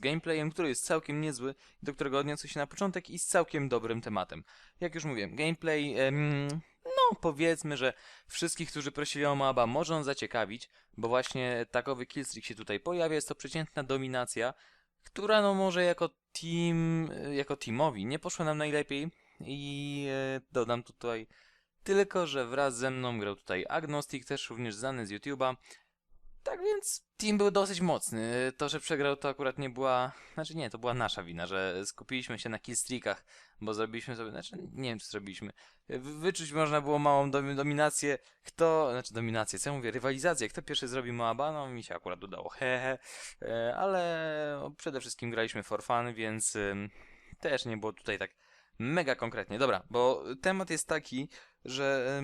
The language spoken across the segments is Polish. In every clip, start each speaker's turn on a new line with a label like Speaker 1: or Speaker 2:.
Speaker 1: gameplayem, który jest całkiem niezły, do którego odniosę się na początek i z całkiem dobrym tematem. Jak już mówiłem, gameplay, em, no powiedzmy, że wszystkich, którzy prosili o MABA, może on zaciekawić, bo właśnie takowy killstreak się tutaj pojawia, jest to przeciętna dominacja, która no może jako team, jako teamowi nie poszła nam najlepiej i e, dodam tutaj tylko, że wraz ze mną grał tutaj Agnostic, też również znany z YouTube'a. Tak więc team był dosyć mocny. To, że przegrał to akurat nie była, znaczy nie, to była nasza wina, że skupiliśmy się na killstreakach, bo zrobiliśmy sobie, znaczy nie wiem co zrobiliśmy. Wy- Wyczuć można było małą dom- dominację, kto, znaczy dominację, co ja mówię, rywalizację, kto pierwszy zrobi Moaba, no mi się akurat udało, hehe, E, ale przede wszystkim graliśmy for fun, więc też nie było tutaj tak mega konkretnie. Dobra, bo temat jest taki, że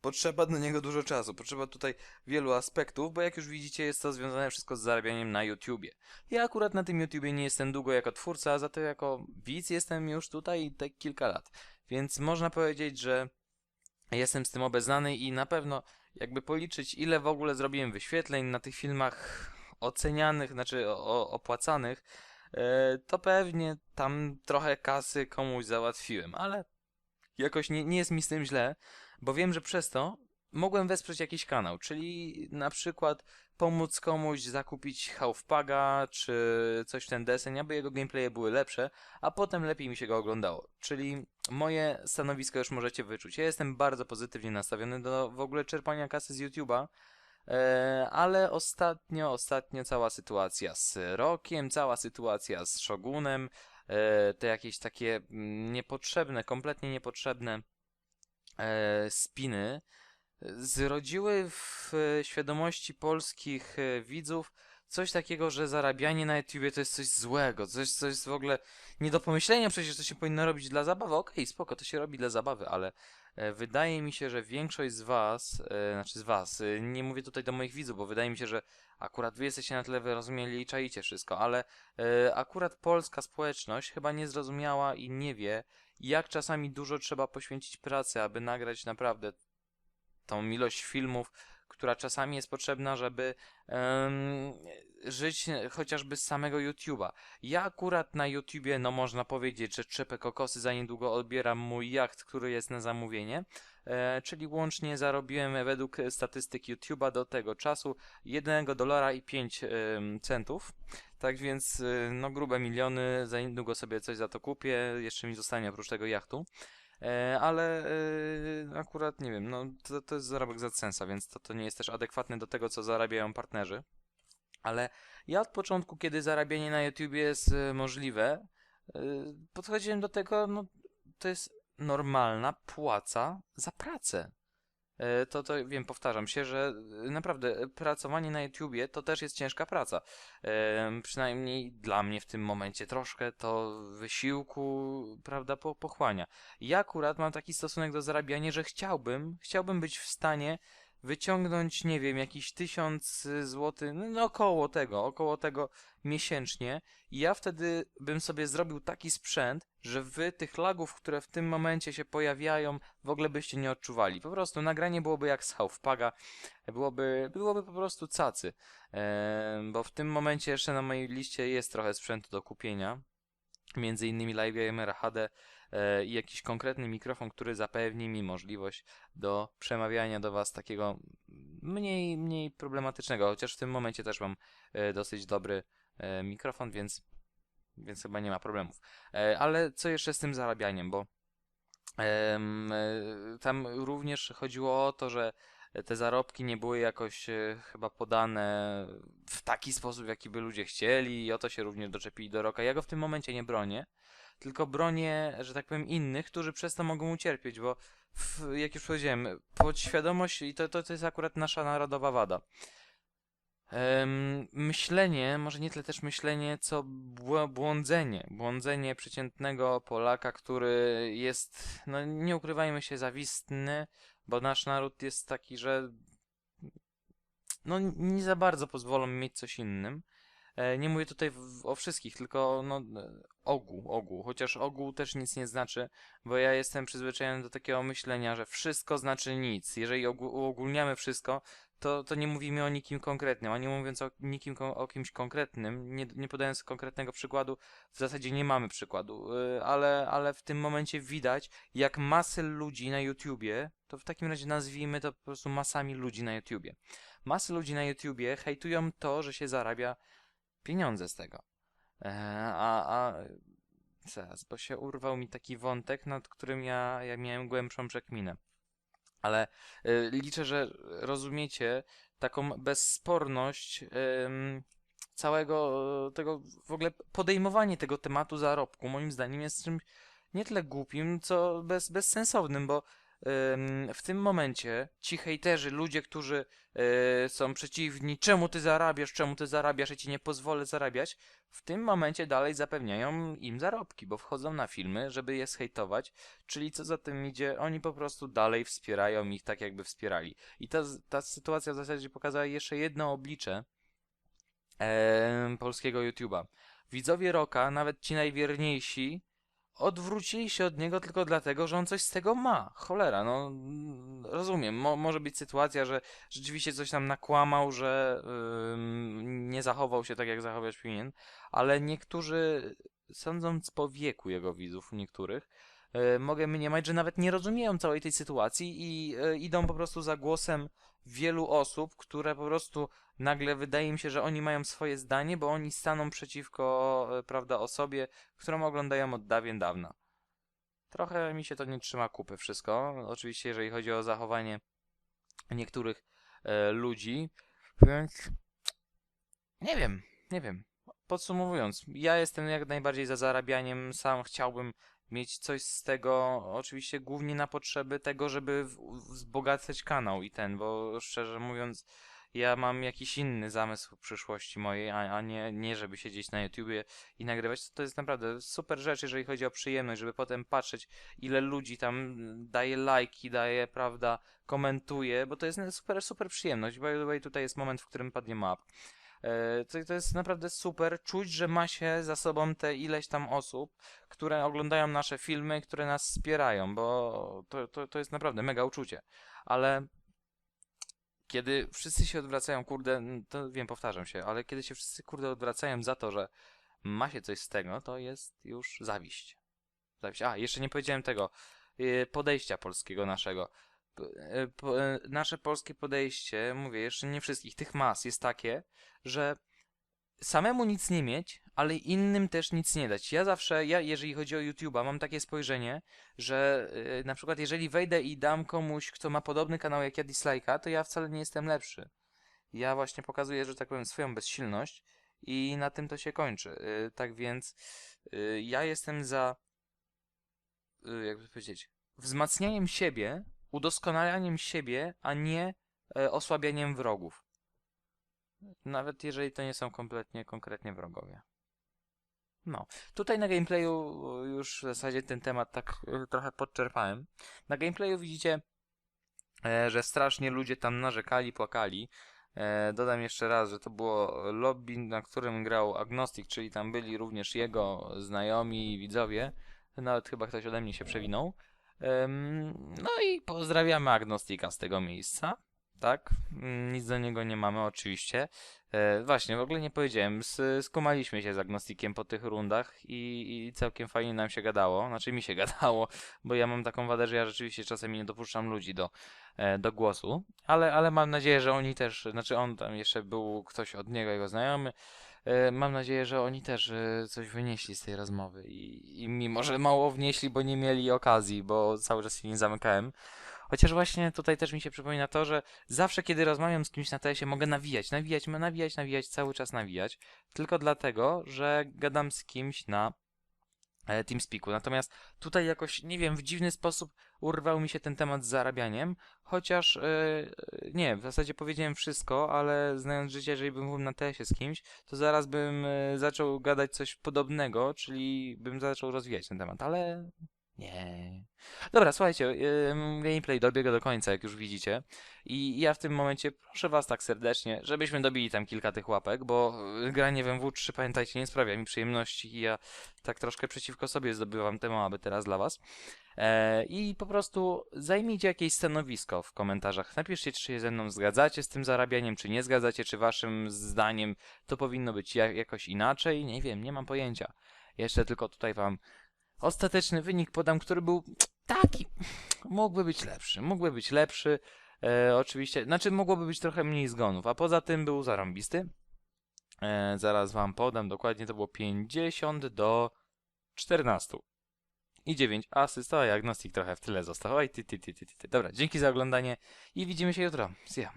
Speaker 1: potrzeba do niego dużo czasu, potrzeba tutaj wielu aspektów, bo jak już widzicie jest to związane wszystko z zarabianiem na YouTubie. Ja akurat na tym YouTubie nie jestem długo jako twórca, a za to jako widz jestem już tutaj tak kilka lat. Więc można powiedzieć, że jestem z tym obeznany i na pewno jakby policzyć ile w ogóle zrobiłem wyświetleń na tych filmach ocenianych, znaczy o, opłacanych, to pewnie tam trochę kasy komuś załatwiłem, ale jakoś nie, nie jest mi z tym źle, bo wiem, że przez to mogłem wesprzeć jakiś kanał, czyli na przykład pomóc komuś zakupić Halfpaga, czy coś w ten deseń, aby jego gameplaye były lepsze, a potem lepiej mi się go oglądało. Czyli moje stanowisko już możecie wyczuć. Ja jestem bardzo pozytywnie nastawiony do w ogóle czerpania kasy z YouTube'a, e, ale ostatnio, ostatnio cała sytuacja z Rokiem, cała sytuacja z Shogunem, e, te jakieś takie mm, niepotrzebne, kompletnie niepotrzebne e, spiny zrodziły w e, świadomości polskich e, widzów coś takiego, że zarabianie na YouTubie to jest coś złego, coś, co jest w ogóle nie do pomyślenia, przecież to się powinno robić dla zabawy. Okej, spoko, to się robi dla zabawy, ale e, wydaje mi się, że większość z was, e, znaczy z was, e, nie mówię tutaj do moich widzów, bo wydaje mi się, że akurat wy jesteście na tyle wyrozumieli i czaicie wszystko, ale e, akurat polska społeczność chyba nie zrozumiała i nie wie, jak czasami dużo trzeba poświęcić pracy, aby nagrać naprawdę tą ilość filmów, która czasami jest potrzebna, żeby em, żyć chociażby z samego YouTube'a. Ja akurat na YouTubie, no można powiedzieć, że trzepę kokosy, za niedługo odbieram mój jacht, który jest na zamówienie, e, czyli łącznie zarobiłem według statystyk YouTube'a do tego czasu 1 dolara i 5 em, centów. Tak więc, y, no grube miliony, za niedługo sobie coś za to kupię, jeszcze mi zostanie oprócz tego jachtu. E, ale e, akurat nie wiem, no to, to jest zarobek za sensa, więc to, to nie jest też adekwatne do tego, co zarabiają partnerzy. Ale ja od początku, kiedy zarabianie na YouTubie jest e, możliwe, podchodziłem do tego, no to jest normalna płaca za pracę. E, To, to wiem, powtarzam się, że e, naprawdę e, pracowanie na YouTubie to też jest ciężka praca. E, przynajmniej dla mnie w tym momencie troszkę to wysiłku, prawda, po, pochłania. Ja akurat mam taki stosunek do zarabiania, że chciałbym, chciałbym być w stanie wyciągnąć, nie wiem, jakiś tysiąc y, złotych, no, no około tego, około tego miesięcznie i ja wtedy bym sobie zrobił taki sprzęt, że wy tych lagów, które w tym momencie się pojawiają, w ogóle byście nie odczuwali. Po prostu nagranie byłoby jak z Halfpaga, byłoby, byłoby po prostu cacy. Eee, bo w tym momencie jeszcze na mojej liście jest trochę sprzętu do kupienia. Między innymi Live HD i jakiś konkretny mikrofon, który zapewni mi możliwość do przemawiania do Was takiego mniej, mniej problematycznego, chociaż w tym momencie też mam e, dosyć dobry e, mikrofon, więc, więc chyba nie ma problemów. E, ale co jeszcze z tym zarabianiem, bo e, tam również chodziło o to, że te zarobki nie były jakoś e, chyba podane w taki sposób, jaki by ludzie chcieli i o to się również doczepili do Roka. Ja go w tym momencie nie bronię, tylko bronię, że tak powiem, innych, którzy przez to mogą ucierpieć, bo w, jak już powiedziałem, podświadomość, i to, to, to jest akurat nasza narodowa wada. Em, myślenie, może nie tyle też myślenie, co błądzenie. Błądzenie przeciętnego Polaka, który jest, no nie ukrywajmy się, zawistny, bo nasz naród jest taki, że no nie za bardzo pozwolą mieć coś innym. E, Nie mówię tutaj o wszystkich, tylko no, ogół, ogół. Chociaż ogół też nic nie znaczy, bo ja jestem przyzwyczajony do takiego myślenia, że wszystko znaczy nic. Jeżeli ogó- uogólniamy wszystko, to, to nie mówimy o nikim konkretnym, a nie mówiąc o nikim, o kimś konkretnym, nie, nie podając konkretnego przykładu, w zasadzie nie mamy przykładu, y, ale, ale w tym momencie widać, jak masy ludzi na YouTubie, to w takim razie nazwijmy to po prostu masami ludzi na YouTubie. Masy ludzi na YouTubie hejtują to, że się zarabia pieniądze z tego. E, a, a zaraz, bo się urwał mi taki wątek, nad którym ja, ja miałem głębszą przekminę. Ale y, liczę, że rozumiecie taką bezsporność całego tego w ogóle podejmowanie tego tematu zarobku. Moim zdaniem jest czymś nie tyle głupim, co bez, bezsensownym, bo w tym momencie ci hejterzy, ludzie, którzy y, są przeciwni, czemu ty zarabiasz, czemu ty zarabiasz, ja ci nie pozwolę zarabiać, w tym momencie dalej zapewniają im zarobki, bo wchodzą na filmy, żeby je zhejtować, czyli co za tym idzie, oni po prostu dalej wspierają ich tak, jakby wspierali. I ta, ta sytuacja w zasadzie pokazała jeszcze jedno oblicze polskiego YouTube'a. Widzowie Roka, nawet ci najwierniejsi, odwrócili się od niego tylko dlatego, że on coś z tego ma. Cholera, no rozumiem. Mo może być sytuacja, że rzeczywiście coś tam nakłamał, że ym, nie zachował się tak, jak zachować powinien, ale niektórzy, sądząc po wieku jego widzów, niektórych, mogę mniemać, że nawet nie rozumieją całej tej sytuacji i y, idą po prostu za głosem wielu osób, które po prostu nagle wydaje mi się, że oni mają swoje zdanie, bo oni staną przeciwko, y, prawda, osobie, którą oglądają od dawien dawna. Trochę mi się to nie trzyma kupy wszystko. Oczywiście, jeżeli chodzi o zachowanie niektórych e, ludzi, więc nie wiem, nie wiem. Podsumowując, ja jestem jak najbardziej za zarabianiem, sam chciałbym mieć coś z tego, oczywiście głównie na potrzeby tego, żeby wzbogacać kanał i ten, bo szczerze mówiąc, ja mam jakiś inny zamysł w przyszłości mojej, a, a nie, nie żeby siedzieć na YouTubie i nagrywać. To, to jest naprawdę super rzecz, jeżeli chodzi o przyjemność, żeby potem patrzeć, ile ludzi tam daje lajki, daje, prawda, komentuje, bo to jest super, super przyjemność. By the way, tutaj jest moment, w którym padnie map. E, To, to jest naprawdę super czuć, że ma się za sobą te ileś tam osób, które oglądają nasze filmy, które nas wspierają, bo to, to, to jest naprawdę mega uczucie. Ale kiedy wszyscy się odwracają, kurde, to wiem, powtarzam się, ale kiedy się wszyscy, kurde, odwracają za to, że ma się coś z tego, to jest już zawiść. Zawiść. A, jeszcze nie powiedziałem tego, y, podejścia polskiego naszego. Y, po- y, Nasze polskie podejście, mówię, jeszcze nie wszystkich, tych mas jest takie, że samemu nic nie mieć, ale innym też nic nie dać. Ja zawsze, ja jeżeli chodzi o YouTube'a, mam takie spojrzenie, że yy, na przykład jeżeli wejdę i dam komuś, kto ma podobny kanał jak ja dislike'a, to ja wcale nie jestem lepszy. Ja właśnie pokazuję, że tak powiem, swoją bezsilność i na tym to się kończy. Yy, tak więc yy, ja jestem za, jakby powiedzieć, wzmacnianiem siebie, udoskonalaniiem siebie, a nie e, osłabianiem wrogów. Nawet jeżeli to nie są kompletnie, konkretnie wrogowie. No. Tutaj na gameplayu y, już w zasadzie ten temat tak y, trochę podczerpałem. Na gameplayu widzicie, e, że strasznie ludzie tam narzekali, płakali. E, dodam jeszcze raz, że to było lobby, na którym grał Agnostic, czyli tam byli również jego znajomi i widzowie. Nawet chyba ktoś ode mnie się przewinął. No i pozdrawiamy Agnostika z tego miejsca. Tak, nic do niego nie mamy oczywiście. E, właśnie, w ogóle nie powiedziałem, skumaliśmy się z Agnostikiem po tych rundach i, i całkiem fajnie nam się gadało. Znaczy mi się gadało, bo ja mam taką wadę, że ja rzeczywiście czasami nie dopuszczam ludzi do, e, do głosu, ale, ale mam nadzieję, że oni też, znaczy on tam jeszcze był ktoś od niego, jego znajomy. E, Mam nadzieję, że oni też e, coś wynieśli z tej rozmowy i, i mimo, że mało wnieśli, bo nie mieli okazji, bo cały czas się nie zamykałem. Chociaż właśnie tutaj też mi się przypomina to, że zawsze kiedy rozmawiam z kimś na TS-ie mogę nawijać, nawijać, nawijać, nawijać, cały czas nawijać, tylko dlatego, że gadam z kimś na TeamSpeaku. Natomiast tutaj jakoś, nie wiem, w dziwny sposób urwał mi się ten temat z zarabianiem, chociaż, e, e, nie, w zasadzie powiedziałem wszystko, ale znając życie, jeżeli bym był na TS-ie z kimś, to zaraz bym e, zaczął gadać coś podobnego, czyli bym zaczął rozwijać ten temat, ale Nie. Dobra, słuchajcie, gameplay dobiega do końca, jak już widzicie. I ja w tym momencie proszę was tak serdecznie, żebyśmy dobili tam kilka tych łapek, bo y, granie w MW3, pamiętajcie, nie sprawia mi przyjemności i ja tak troszkę przeciwko sobie zdobywam te aby teraz dla was. E, I po prostu zajmijcie jakieś stanowisko w komentarzach. Napiszcie, czy się ze mną zgadzacie z tym zarabianiem, czy nie zgadzacie, czy waszym zdaniem to powinno być ja- jakoś inaczej. Nie wiem, nie mam pojęcia. Jeszcze tylko tutaj wam ostateczny wynik podam, który był taki. Mógłby być lepszy. Mógłby być lepszy. E, oczywiście, znaczy mogłoby być trochę mniej zgonów, a poza tym był zarąbisty. E, zaraz wam podam, dokładnie to było 50 do 14. I 9 asyst, a Agnostik trochę w tyle został. Oj, ty, ty, ty, ty, ty. Dobra, dzięki za oglądanie i widzimy się jutro. See ya.